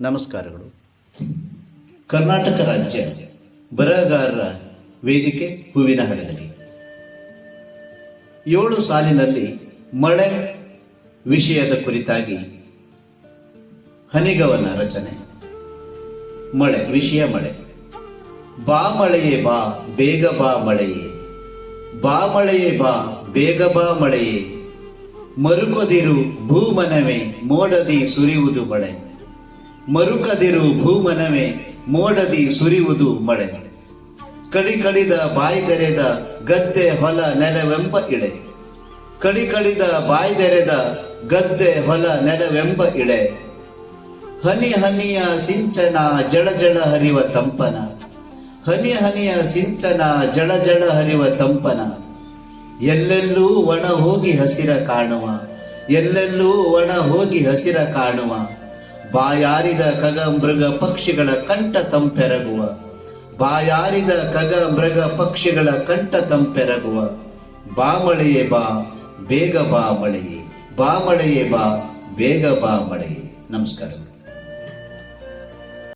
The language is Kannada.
ನಮಸ್ಕಾರಗಳು. ಕರ್ನಾಟಕ ರಾಜ್ಯ ಬರಹಗಾರರ ವೇದಿಕೆ ಹೂವಿನ ಹಡಗಲಿ ಏಳು ಸಾಲಿನಲ್ಲಿ ಮಳೆ ವಿಷಯದ ಕುರಿತಾಗಿ ಹನಿಗವನ ರಚನೆ. ಮಳೆ, ವಿಷಯ ಮಳೆ. ಬಾ ಮಳೆಯೇ ಬಾ, ಬೇಗ ಬಾ ಮಳೆಯೇ. ಬಾ ಮಳೆಯೇ ಬಾ, ಬೇಗ ಬಾ ಮಳೆಯೇ. ಮರುಕೊದಿರು ಭೂಮನವೇ ಮೋಡದಿ ಸುರಿಯುವುದು ಮಳೆ. ಮರುಕದಿರು ಭೂಮನವೇ ಮೋಡದಿ ಸುರಿಯುವುದು ಮಳೆ. ಕಡಿ ಕಡಿದ ಬಾಯ್ದೆರೆದ ಗದ್ದೆ ಹೊಲ ನೆಲವೆಂಬ ಇಳೆ ಕಡಿ ಕಡಿದ ಬಾಯ್ದೆರೆದ ಗದ್ದೆ ಹೊಲ ನೆಲವೆಂಬ ಇಳೆ ಹನಿ ಹನಿಯ ಸಿಂಚನ ಜಳ ಜಳ ಹರಿವ ತಂಪನ. ಹನಿ ಹನಿಯ ಸಿಂಚನ ಜಳ ಜಳ ಹರಿವ ತಂಪನ. ಎಲ್ಲೆಲ್ಲೂ ಒಣ ಹೋಗಿ ಹಸಿರ ಕಾಣುವ. ಎಲ್ಲೆಲ್ಲೂ ಒಣ ಹೋಗಿ ಹಸಿರ ಕಾಣುವ. ಬಾಯಾರಿದ ಕಗ ಮೃಗ ಪಕ್ಷಿಗಳ ಕಂಠ ತಂಪೆರಗುವ. ಬಾಯಾರಿದ ಕಗ ಮೃಗ ಪಕ್ಷಿಗಳ ಕಂಠ ತಂಪೆರಗುವ. ಬಾಮಳೆಯೇ ಬಾ, ಬೇಗ ಬಾ ಮಳೆಯೇ. ಬಾ ಮಳೆಯೇ ಬಾ, ಬೇಗ ಬಾ ಮಳೆಯೇ. ನಮಸ್ಕಾರ.